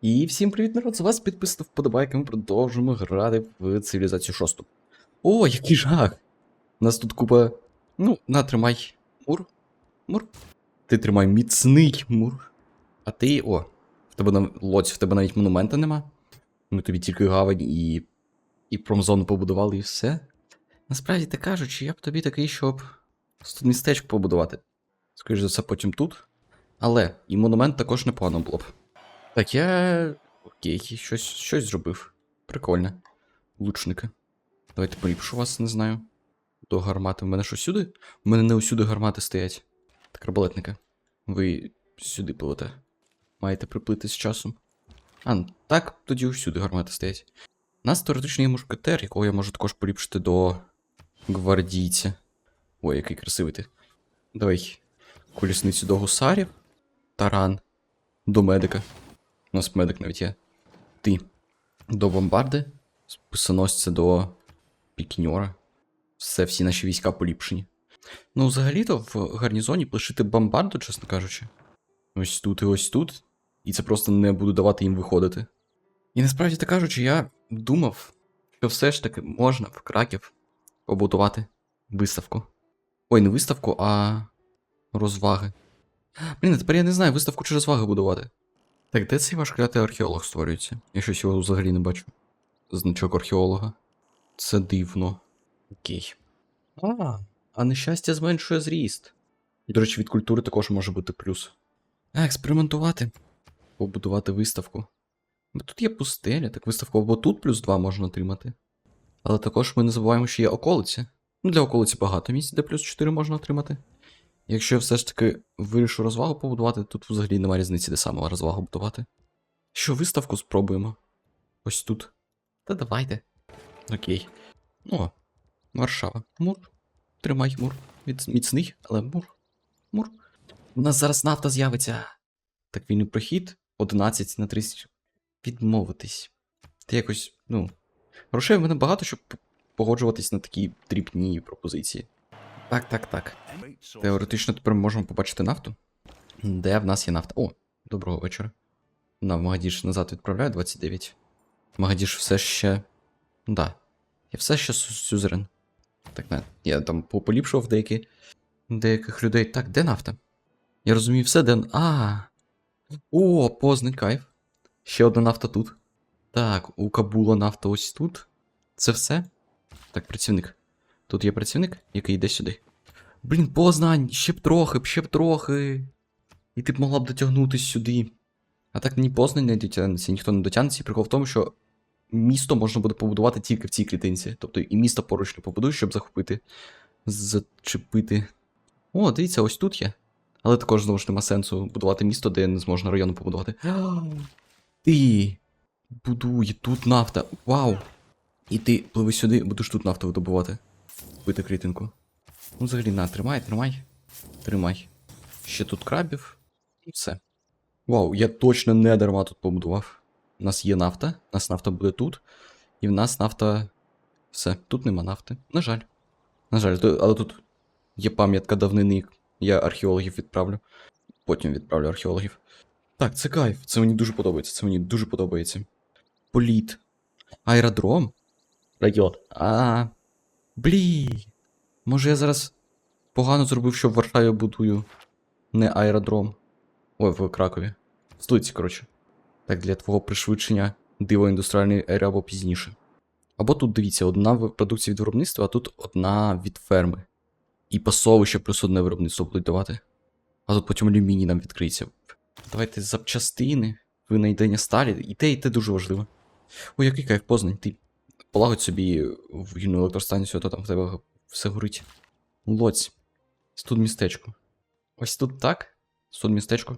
І всім привіт, народ! З вас підписано вподобайки, ми продовжуємо грати в цивілізацію 6. О, який жах! У нас тут купа. Ну, на, тримай. Мур. Мур. Ти тримай міцний мур. А ти. О, в тебе на лоць, в тебе навіть монумента нема. Ми тобі тільки гавань і. і промзону побудували, і все. Насправді так кажучи, я б тобі такий, щоб. Тут містечко побудувати. Скоріше за все, потім тут. Але і монумент також непогано було б. Так, я. Окей, щось, щось зробив. Прикольно. Лучники. Давайте поліпшу вас, не знаю. До гармати. В мене що сюди? У мене не усюди гармати стоять. Так, арбалетника. Ви сюди пливете. Маєте приплити з часом. А, ну, так, тоді усюди гармати стоять. У нас теоретично є мушкетер, якого я можу також поліпшити до гвардійця. Ой, який красивий ти. Давай. Колісницю до гусарів. Таран. До медика. У нас медик навіть є. Ти. До бомбарди. Списоносця до пікіньора. Все, всі наші війська поліпшені. Ну, взагалі-то в гарнізоні лишити бомбарду, чесно кажучи. Ось тут і ось тут. І це просто не буду давати їм виходити. І насправді так кажучи, я думав, що все ж таки можна в Краків побудувати виставку. Ой, не виставку, а розваги. Блін, тепер я не знаю, виставку чи розваги будувати. Так, де цей ваш клятий археолог створюється? Я щось його взагалі не бачу. Значок археолога. Це дивно. Окей. А, а нещастя зменшує зріст. До речі, від культури також може бути плюс. А, експериментувати. Побудувати виставку. Бо тут є пустеля, так виставку або тут плюс 2 можна отримати. Але також ми не забуваємо, що є околиці. Ну, для околиці багато місць, де плюс 4 можна отримати. Якщо я все ж таки вирішу розвагу побудувати, тут взагалі немає різниці, де саме розвагу будувати. Що, виставку спробуємо? Ось тут. Та давайте. Окей. О, Варшава. Мур. Тримай мур. Міц... Міцний, але мур. Мур. У нас зараз нафта з'явиться. Так вільний прохід 11 на 30. Відмовитись. Ти якось, ну. Грошей в мене багато, щоб погоджуватись на такі дрібні пропозиції. Так, так, так. Теоретично тепер ми можемо побачити нафту. Де в нас є нафта? О, доброго вечора. На Магадіш назад відправляю 29. Магадіш все ще. Да. Я все ще сю- сюзерен. Так, не. Я там по- поліпшував деякі... деяких людей. Так, де нафта? Я розумію все, де. А. О, Познань, кайф. Ще одна нафта тут. Так, у Кабула нафта ось тут. Це все? Так, працівник. Тут є працівник, який йде сюди. Блін, Познань, ще б трохи, ще б трохи. І ти б могла б дотягнутися сюди. А так ні Познань не дотягнеться, ніхто не дотягнеться. Прикол в тому, що місто можна буде побудувати тільки в цій клітинці. Тобто і місто поруч не побудуєш, щоб захопити, зачепити. О, дивіться, ось тут є. Але також знову ж нема сенсу будувати місто, де не зможна району побудувати. Ти будуй, тут нафта. Вау! І ти пливи сюди, будеш тут нафту видобувати. Бити клітинку. Ну, взагалі, на, тримай, тримай. Тримай. Ще тут крабів. І все. Вау, я точно не дарма тут побудував. У нас є нафта, у нас нафта буде тут. І в нас нафта. Все, тут нема нафти. На жаль. На жаль, але тут є пам'ятка давнини. Я археологів відправлю. Потім відправлю археологів. Так, це кайф. Це мені дуже подобається. Це мені дуже подобається. Політ. Аеродром. Район. А. Блі. Може я зараз погано зробив, що в Варшаві будую не аеродром. Ой, в Кракові. Столиці, коротше. Так, для твого пришвидшення диво індустріальної ери або пізніше. Або тут дивіться, одна продукція від виробництва, а тут одна від ферми. І пасовище плюс одне виробництво будуть давати. А тут потім алюміній нам відкриється. Давайте запчастини, винайдення сталі. І те, і те дуже важливо. Ой, який кайф познань, ти полагодь собі вільну електростанцію, то там в тебе все горить. Лоць. Тут містечко. Ось тут так. Ось тут містечко.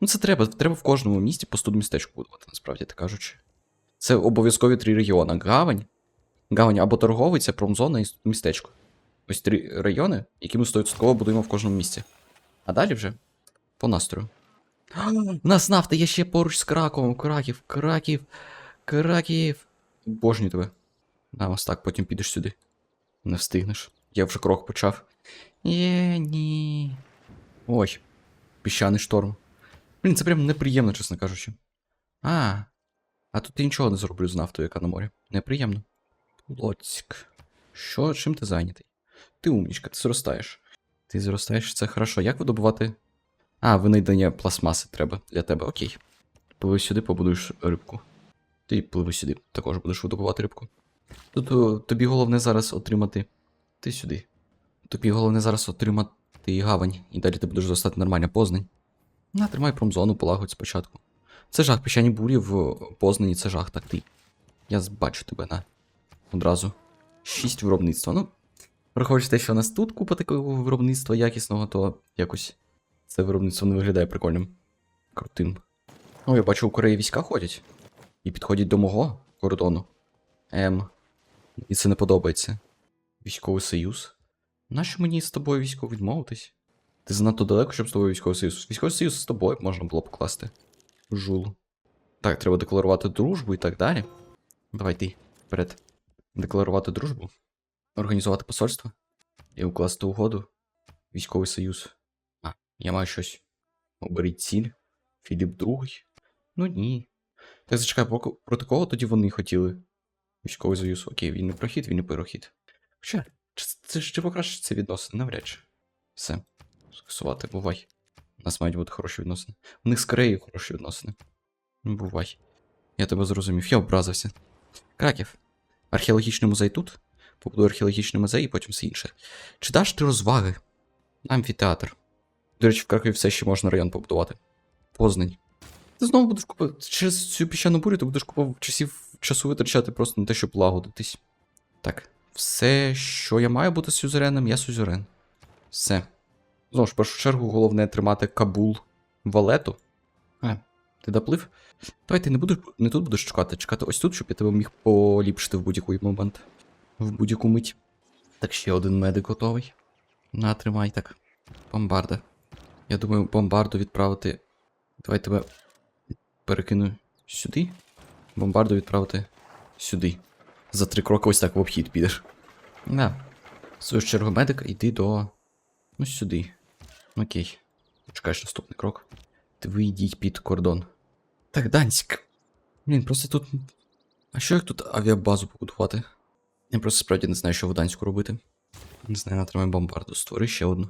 Ну, це треба. Треба в кожному місті по містечко будувати, насправді так кажучи. Це обов'язкові три регіони. Гавань. Гавань або торговиця, промзона і містечко. Ось три райони, які ми 100% будуємо в кожному місті. А далі вже по настрою. У нас нафта є ще поруч з Краковом. Краків, Краків, Краків. Божню тебе. На ось так, потім підеш сюди. Не встигнеш. Я вже крок почав. Є, ні. Ой. Піщаний шторм. Блін, це прям неприємно, чесно кажучи. А. А тут я нічого не зроблю з нафтою, яка на морі. Неприємно. Лоцьк. Що, чим ти зайнятий? Ти умнічка, ти зростаєш. Ти зростаєш, це хорошо. Як видобувати. А, винайдення пластмаси треба для тебе, окей. Пливи сюди, побудуєш рибку. Ти пливи сюди, також будеш видобувати рибку. Тут тобі головне зараз отримати. Ти сюди. Тобі головне зараз отримати гавань, і далі ти будеш зростати нормально Познань. На, тримай промзону, полагодь спочатку. Це жах, піщані бурі в Познані, це жах, так ти. Я бачу тебе на. Одразу. Шість виробництва. Ну, враховуючи те, що у нас тут купа такого виробництва якісного, то якось це виробництво не виглядає прикольним. Крутим. О, я бачу, у Кореї війська ходять. І підходять до мого кордону. Ем. І це не подобається. Військовий союз. Нащо мені з тобою військово відмовитись? Ти занадто далеко, щоб з тобою військовий союз. Військовий союз з тобою можна було покласти. Жул. Так, треба декларувати дружбу і так далі. Давай ти вперед. Декларувати дружбу. Організувати посольство. І укласти угоду. Військовий союз. А, я маю щось. Оберіть ціль. Філіп другий. Ну ні. Так зачекай, проти кого тоді вони хотіли? Військовий союз. Окей, він не прохід, він не перехід. Хоча, чи це ж чи покращиться відносини? Навряд чи. Все. Скасувати, бувай. У нас мають бути хороші відносини. У них з Кореєю хороші відносини. Ну, бувай. Я тебе зрозумів, я образився. Краків. Археологічний музей тут. Побудую археологічний музей і потім все інше. Чи даш ти розваги? Амфітеатр. До речі, в Кракові все ще можна район побудувати. Познань. Ти знову будеш купити. Через цю піщану бурю ти будеш купити часів часу витрачати просто на те, щоб лагодитись. Так, все, що я маю бути сюзереном, я сюзерен. Все. Знову ж, в першу чергу, головне тримати Кабул валету. А, ти доплив? Давай ти не будеш не тут будеш чекати, чекати ось тут, щоб я тебе міг поліпшити в будь-який момент. В будь-яку мить. Так, ще один медик готовий. На, тримай так. Бомбарда. Я думаю, бомбарду відправити. Давай тебе перекину сюди. Бомбарду відправити сюди. За три кроки ось так в обхід підеш. В свою чергу медик, йди до. Ну, сюди. Окей. Чекаєш наступний крок. Ти вийдіть під кордон. Так, Данськ. Блін, просто тут. А що як тут авіабазу побудувати? Я просто справді не знаю, що в Данську робити. Не знаю, натримай бомбарду. Створи ще одну.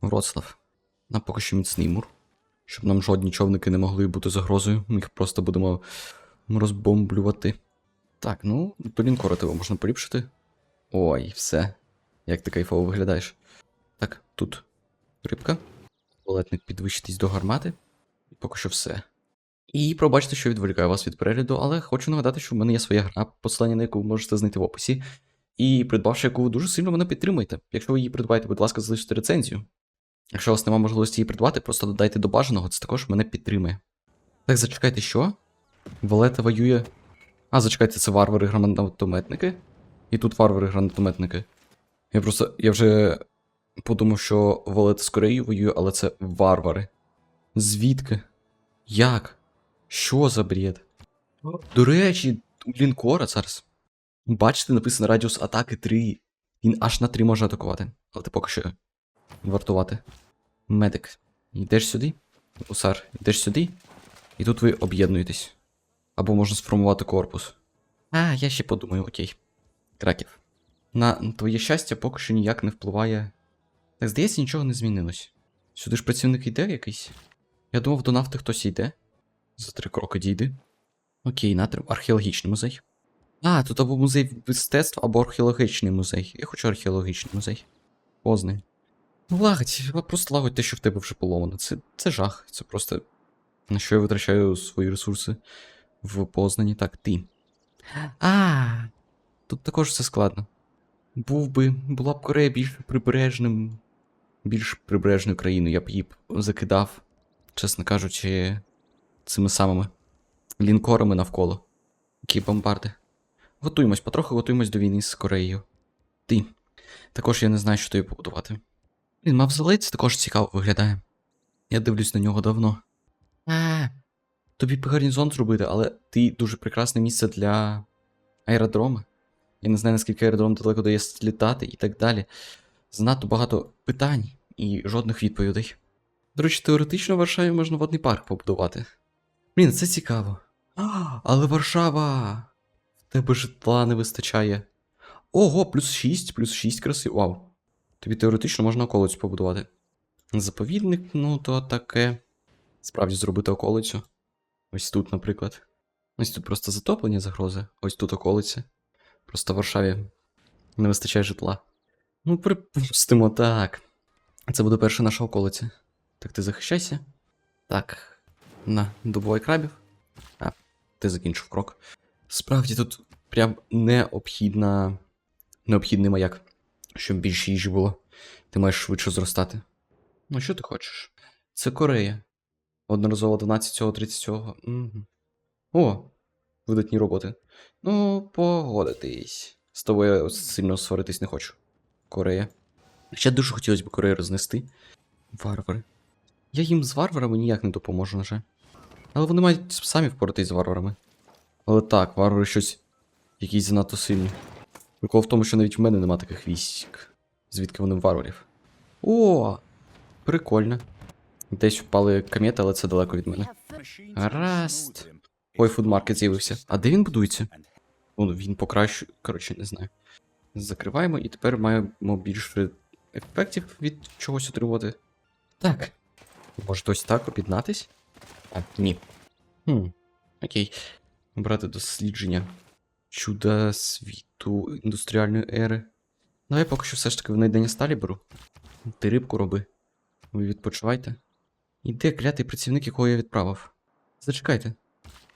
Вроцлав. На поки що міцний мур. Щоб нам жодні човники не могли бути загрозою. Ми їх просто будемо розбомблювати. Так, ну, тебе можна поліпшити. Ой, все. Як ти кайфово виглядаєш. Так, тут рибка. Туалетник підвищитись до гармати. І поки що все. І пробачте, що відволікаю вас від перегляду, але хочу нагадати, що в мене є своя гра, посилання на яку ви можете знайти в описі. І придбавши яку ви дуже сильно мене підтримуєте. Якщо ви її придбаєте, будь ласка, залиште рецензію. Якщо у вас немає можливості її придбати, просто додайте до бажаного, це також мене підтримує. Так, зачекайте, що? Валета воює. А, зачекайте, це варвари гранатометники. І тут варвари гранатометники. Я просто. Я вже подумав, що Валета з Кореєю воює, але це варвари. Звідки? Як? Що за бред? До речі, у лінкора зараз. Бачите, написано радіус атаки 3. Він аж на 3 може атакувати. Але ти поки що вартувати. Медик. Йдеш сюди? Усар, йдеш сюди? І тут ви об'єднуєтесь. Або можна сформувати корпус. А, я ще подумаю, окей. Краків. На твоє щастя поки що ніяк не впливає. Так, здається, нічого не змінилось. Сюди ж працівник йде якийсь? Я думав, до нафти хтось йде. За три кроки дійди. Окей, натрим. Археологічний музей. А, тут або музей мистецтв, або археологічний музей. Я хочу археологічний музей. Познань. Ну, лагодь, просто лагодь те, що в тебе вже поломано. Це, це жах. Це просто. На що я витрачаю свої ресурси в Познані. Так, ти. А, тут також все складно. Був би, була б Корея більш прибережним. Більш прибережною країною. Я б її закидав, чесно кажучи, цими самими лінкорами навколо. Які бомбарди. Готуємось, потроху готуємось до війни з Кореєю. Ти. Також я не знаю, що тобі побудувати. Блін, мавзолей це також цікаво виглядає. Я дивлюсь на нього давно. А, тобі гарнізон зробити, але ти дуже прекрасне місце для аеродрома. Я не знаю, наскільки аеродром далеко дає літати і так далі. Занадто багато питань і жодних відповідей. До речі, теоретично в Варшаві можна водний парк побудувати. Блін, це цікаво. А, але Варшава! В тебе житла не вистачає. Ого, плюс 6, плюс 6 краси. Вау. Тобі теоретично можна околицю побудувати. Заповідник, ну то таке. Справді зробити околицю. Ось тут, наприклад. Ось тут просто затоплення загрози, ось тут околиця. Просто в Варшаві не вистачає житла. Ну, припустимо, так. Це буде перша наша околиця. Так, ти захищайся. Так. На, добувай крабів. А, ти закінчив крок. Справді тут прям необхідна. Необхідний маяк. Щоб більше їжі було. Ти маєш швидше зростати. Ну, що ти хочеш? Це Корея. Одноразово 12 цього 30 цього. Угу. О, видатні роботи. Ну, погодитись. З тобою сильно сваритись не хочу. Корея. Ще дуже хотілося б Корею рознести. Варвари. Я їм з варварами ніяк не допоможу, на жаль. Але вони мають самі впоратись з варварами. Але так, варвари щось. якісь занадто сильні. Прикол в тому, що навіть в мене нема таких військ. Звідки вони варварів. О! Прикольно. Десь впали комети, але це далеко від мене. Гаразд. Ой, фудмаркет з'явився. А де він будується? Ну, він покращує. Коротше, не знаю. Закриваємо і тепер маємо більше ефектів від чогось отримувати. Так. Може ось так об'єднатись? А, ні. Хм. Окей. Брати дослідження. Чуда світу індустріальної ери. Давай поки що все ж таки в найдення сталі беру. Ти рибку роби. Ви відпочивайте. І де клятий працівник, якого я відправив? Зачекайте.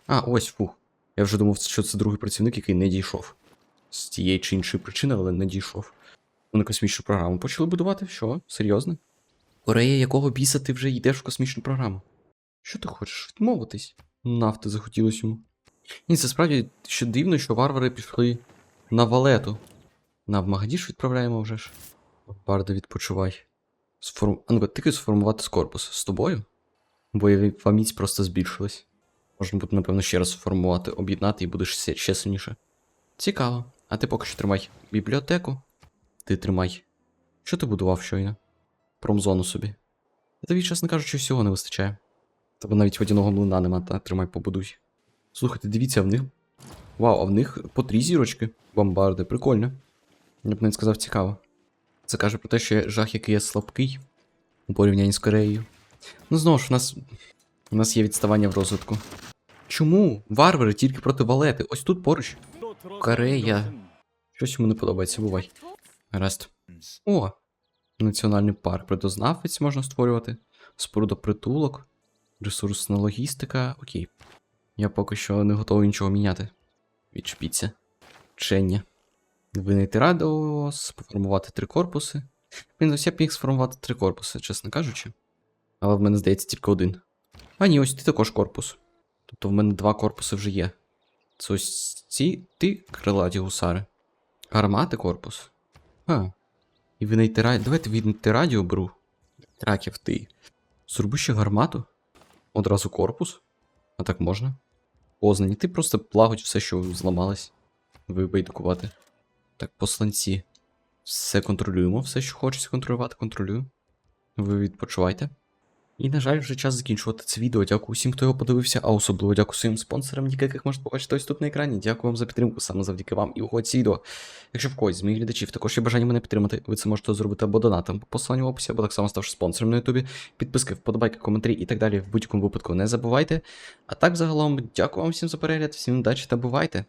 А, ось фух. Я вже думав, що це другий працівник, який не дійшов. З тієї чи іншої причини, але не дійшов. Вони космічну програму почали будувати? Що? Серйозно? Корея, якого біса ти вже йдеш в космічну програму? Що ти хочеш відмовитись? Нафти захотілось йому. Ні, це справді ще дивно, що варвари пішли на валету. На Магадіш відправляємо вже ж. Барда, відпочивай. Сформ... А ну-ка, тільки сформувати корпус. З тобою? Бойова міць просто збільшилась. Можна буде, напевно, ще раз сформувати, об'єднати і будеш ще, сильніше. Цікаво. А ти поки що тримай бібліотеку. Ти тримай. Що ти будував щойно? Промзону собі. Та тобі, чесно кажучи, всього не вистачає. Тебе навіть водяного млина нема, та тримай побудуй. Слухайте, дивіться, а в них. Вау, а в них по три зірочки. Бомбарди, прикольно. Я б навіть сказав цікаво. Це каже про те, що жах, який є слабкий у порівнянні з Кореєю. Ну знову ж, у нас. У нас є відставання в розвитку. Чому? Варвари тільки проти валети. Ось тут поруч. Корея. Щось йому не подобається, бувай. Гаразд. О! Національний парк предознавець можна створювати. Споруда притулок. Ресурсна логістика. Окей. Я поки що не готовий нічого міняти. Відчепіться. Вчення. Винайти радіус, поформувати три корпуси. Блін, ось я б міг сформувати три корпуси, чесно кажучи. Але в мене здається тільки один. А ні, ось ти також корпус. Тобто в мене два корпуси вже є. Це ось ці ти крилаті гусари. Гармати корпус. А. І винайти радіо. Давайте віднайти радіо беру. Траків ти. Зроби ще гармату. Одразу корпус. А так можна. Познані. Ти просто плагодь все, що зламалось. Вибайдукувати. Так, посланці. Все контролюємо, все, що хочеться контролювати, контролюю. Ви відпочивайте. І, на жаль, вже час закінчувати це відео. Дякую всім, хто його подивився, а особливо дякую своїм спонсорам, яких можете побачити ось тут на екрані. Дякую вам за підтримку, саме завдяки вам і уходь ці відео. Якщо в когось з моїх глядачів також є бажання мене підтримати, ви це можете зробити або донатом по посиланню в описі, або так само ставши спонсором на ютубі. Підписки, вподобайки, коментарі і так далі. В будь-якому випадку не забувайте. А так, загалом, дякую вам всім за перегляд, всім удачі та бувайте!